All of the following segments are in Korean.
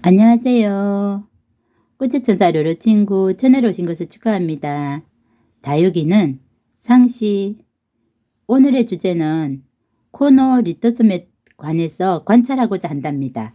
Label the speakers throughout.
Speaker 1: 안녕하세요. 꽃의 천사 료로 친구 채널에 오신 것을 축하합니다. 다육이는 상시 오늘의 주제는 코너 리터스에 관해서 관찰하고자 한답니다.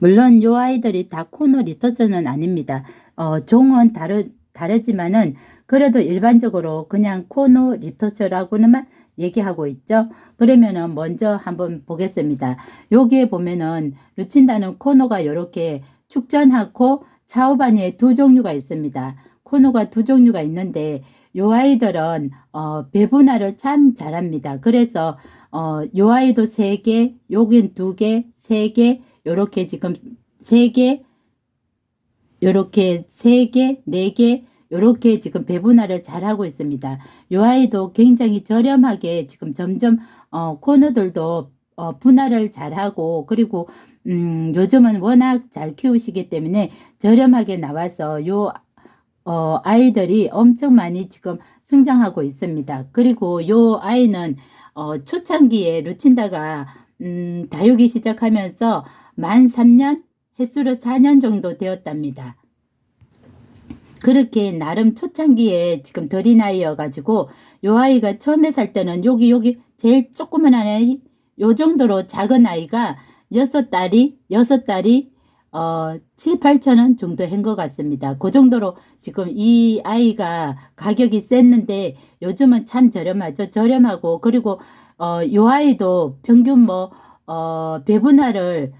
Speaker 1: 물론 요 아이들이 다 코너 리터스는 아닙니다. 어, 종은 다르, 다르지만은 그래도 일반적으로 그냥 코너 리터스라고는 얘기하고 있죠. 그러면은 먼저 한번 보겠습니다. 여기에 보면은 루친다는 코너가 이렇게 축전하고 차오바니에 두 종류가 있습니다. 코너가 두 종류가 있는데 요 아이들은 어, 배분화를 참 잘합니다. 그래서 어, 요 아이도 세 개, 여긴 두 개, 세 개, 요렇게 지금 세 개, 요렇게 세 개, 네 개, 요렇게 지금 배분화를 잘 하고 있습니다. 요 아이도 굉장히 저렴하게 지금 점점 어, 코너들도 어, 분할을 잘 하고 그리고 음, 요즘은 워낙 잘 키우시기 때문에 저렴하게 나와서 요 어, 아이들이 엄청 많이 지금 성장하고 있습니다. 그리고 요 아이는 어, 초창기에 루친다가 음, 다육이 시작하면서 만 3년, 횟수로 4년 정도 되었답니다. 그렇게 나름 초창기에 지금 덜이 나이여가지고 요 아이가 처음에 살 때는 여기 여기 제일 조그만한 아이 요 정도로 작은 아이가 여섯 달이 여섯 달이 어 7, 8천 원 정도 한 것 같습니다. 그 정도로 지금 이 아이가 가격이 셌는데 요즘은 참 저렴하죠. 저렴하고 그리고 어 요 아이도 평균 뭐 어 배분화를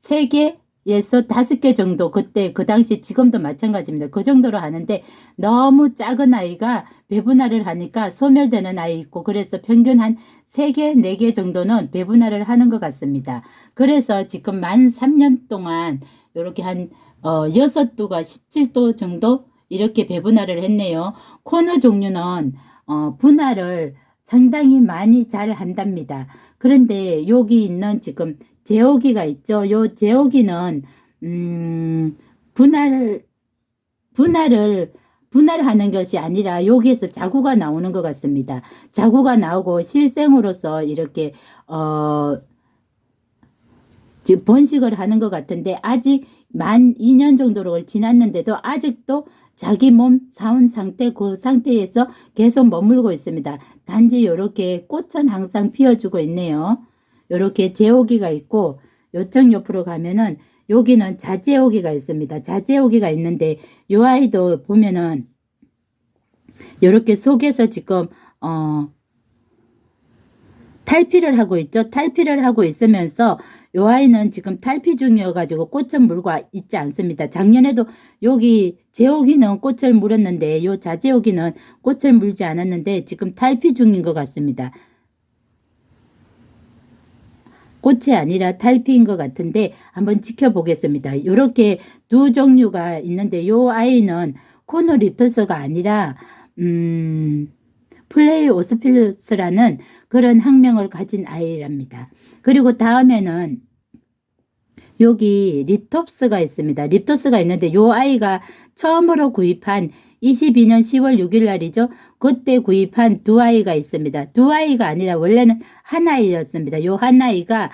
Speaker 1: 세개 에서 다섯 개 정도 그때 그 당시 지금도 마찬가지입니다. 그 정도로 하는데 너무 작은 아이가 배분화를 하니까 소멸되는 아이 있고 그래서 평균 한 세 개, 네 개 정도는 배분화를 하는 것 같습니다. 그래서 지금 만 3년 동안 이렇게 한 어, 6도가 17도 정도 이렇게 배분화를 했네요. 코너 종류는 어, 분할을 상당히 많이 잘 한답니다. 그런데 여기 있는 지금 제오기가 있죠. 요 제오기는 음, 분할 분할을 분할하는 것이 아니라 여기에서 자구가 나오는 것 같습니다. 자구가 나오고 실생으로서 이렇게 어 지금 번식을 하는 것 같은데 아직 만 2년 정도를 지났는데도 아직도 자기 몸 사온 상태 그 상태에서 계속 머물고 있습니다. 단지 이렇게 꽃은 항상 피어주고 있네요. 이렇게 제오기가 있고 요청 옆으로 가면은 여기는 자제오기가 있습니다. 자제오기가 있는데 요 아이도 보면은 이렇게 속에서 지금 어 탈피를 하고 있죠. 탈피를 하고 있으면서 요 아이는 지금 탈피 중이어가지고 꽃을 물고 있지 않습니다. 작년에도 여기 제오기는 꽃을 물었는데 요 자제오기는 꽃을 물지 않았는데 지금 탈피 중인 것 같습니다. 꽃이 아니라 탈피인 것 같은데 한번 지켜보겠습니다. 이렇게 두 종류가 있는데 요 아이는 코노 립토스가 아니라 음, 플레이 오스필루스라는 그런 학명을 가진 아이랍니다. 그리고 다음에는 여기 립톱스가 있습니다. 립톱스가 있는데 요 아이가 처음으로 구입한 22년 10월 6일 날이죠. 그때 구입한 두 아이가 있습니다. 두 아이가 아니라 원래는 한 아이였습니다. 요 한 아이가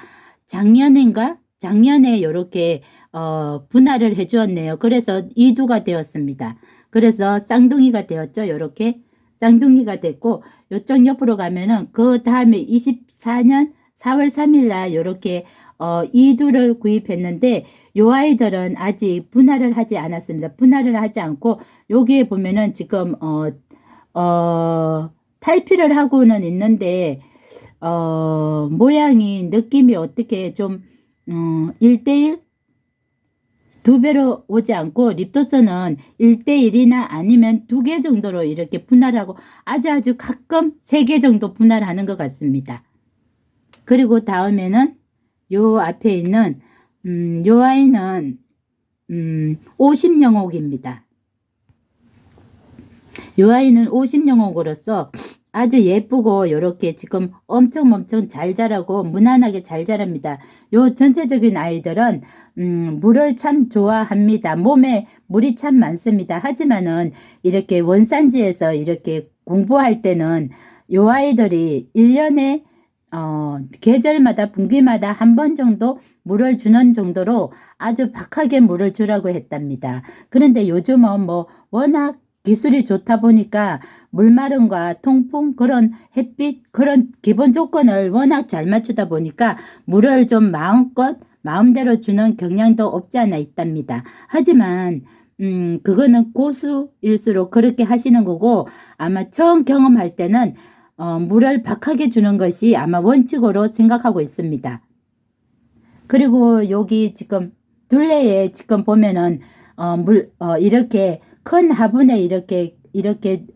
Speaker 1: 작년인가? 작년에 이렇게 어, 분할을 해 주었네요. 그래서 이두가 되었습니다. 그래서 쌍둥이가 되었죠. 이렇게 쌍둥이가 됐고 요쪽 옆으로 가면은 그 다음에 24년 4월 3일 날 이렇게 어, 이두를 구입했는데 요 아이들은 아직 분할을 하지 않았습니다. 분할을 하지 않고 여기에 보면은 지금 어, 어, 탈피를 하고는 있는데 어, 모양이 느낌이 어떻게 좀 음, 1대1 두 배로 오지 않고 립도스는 1대1이나 아니면 두 개 정도로 이렇게 분할하고 아주 아주 가끔 세 개 정도 분할하는 것 같습니다. 그리고 다음에는 요 앞에 있는 음, 요 아이는 음, 50영옥입니다. 요 아이는 50영옥으로서 아주 예쁘고 이렇게 지금 엄청 엄청 잘 자라고 무난하게 잘 자랍니다. 요 전체적인 아이들은 음, 물을 참 좋아합니다. 몸에 물이 참 많습니다. 하지만은 이렇게 원산지에서 이렇게 공부할 때는 요 아이들이 1년에 어, 계절마다 분기마다 한 번 정도 물을 주는 정도로 아주 박하게 물을 주라고 했답니다. 그런데 요즘은 뭐 워낙 기술이 좋다 보니까 물마름과 통풍 그런 햇빛 그런 기본 조건을 워낙 잘 맞추다 보니까 물을 좀 마음껏 마음대로 주는 경향도 없지 않아 있답니다. 하지만 음 그거는 고수일수록 그렇게 하시는 거고 아마 처음 경험할 때는 어, 물을 박하게 주는 것이 아마 원칙으로 생각하고 있습니다. 그리고 여기 지금 둘레에 지금 보면은 어, 물 어, 이렇게 큰 화분에 이렇게 이렇게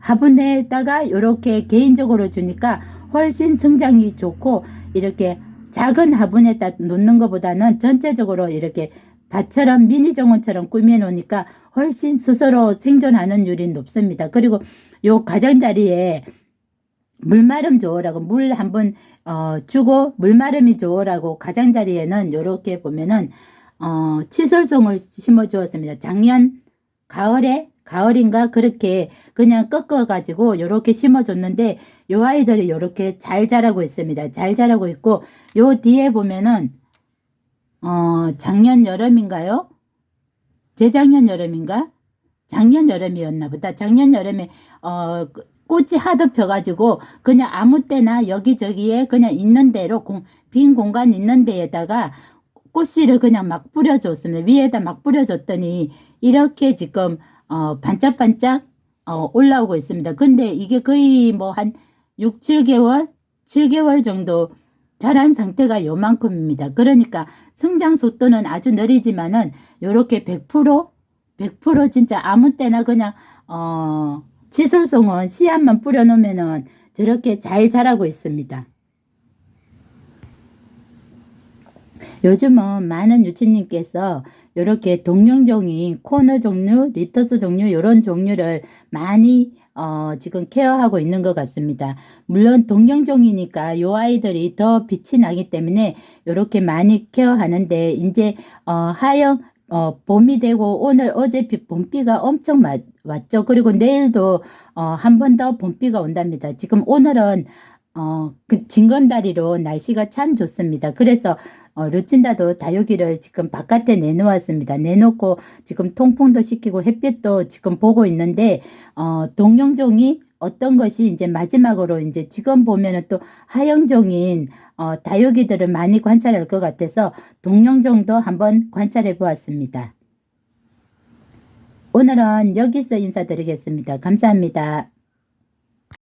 Speaker 1: 화분에다가 이렇게 개인적으로 주니까 훨씬 성장이 좋고 이렇게 작은 화분에다 놓는 것보다는 전체적으로 이렇게 밭처럼 미니 정원처럼 꾸며 놓으니까 훨씬 스스로 생존하는 율이 높습니다. 그리고 요 가장자리에 물마름 좋으라고 물 한번 어, 주고 물마름이 좋으라고 가장자리에는 이렇게 보면은 어, 치설송을 심어 주었습니다. 작년 가을에 가을인가 그렇게 그냥 꺾어 가지고 이렇게 심어 줬는데 요 아이들이 이렇게 잘 자라고 있습니다. 잘 자라고 있고 요 뒤에 보면은 어, 작년 여름인가요? 재작년 여름인가? 작년 여름이었나 보다. 작년 여름에 어그 꽃이 하도 펴가지고 그냥 아무 때나 여기저기에 그냥 있는 대로 공, 빈 공간 있는 데에다가 꽃씨를 그냥 막 뿌려줬습니다. 위에다 막 뿌려줬더니 이렇게 지금 어 반짝반짝 어 올라오고 있습니다. 근데 이게 거의 뭐 한 6, 7개월, 7개월 정도 자란 상태가 요만큼입니다. 그러니까 성장 속도는 아주 느리지만은 요렇게 100% 100% 진짜 아무 때나 그냥 어 치솔송은 씨앗만 뿌려놓으면은 저렇게 잘 자라고 있습니다. 요즘은 많은 유치님께서 이렇게 동령종인 코너 종류, 리터스 종류 이런 종류를 많이 어, 지금 케어하고 있는 것 같습니다. 물론 동령종이니까 요 아이들이 더 빛이 나기 때문에 이렇게 많이 케어하는데 이제 어, 하영 어, 봄이 되고 오늘 어제 비, 봄비가 엄청 맞, 왔죠. 그리고 내일도 어, 한 번 더 봄비가 온답니다. 지금 오늘은 어, 그 징검다리로 날씨가 참 좋습니다. 그래서 어, 루친다도 다육이를 지금 바깥에 내놓았습니다. 내놓고 지금 통풍도 시키고 햇빛도 지금 보고 있는데 어, 동영종이 어떤 것이 이제 마지막으로 이제 지금 보면은 또 하영종인 어, 다육이들을 많이 관찰할 것 같아서 동영종도 한번 관찰해 보았습니다. 오늘은 여기서 인사드리겠습니다. 감사합니다.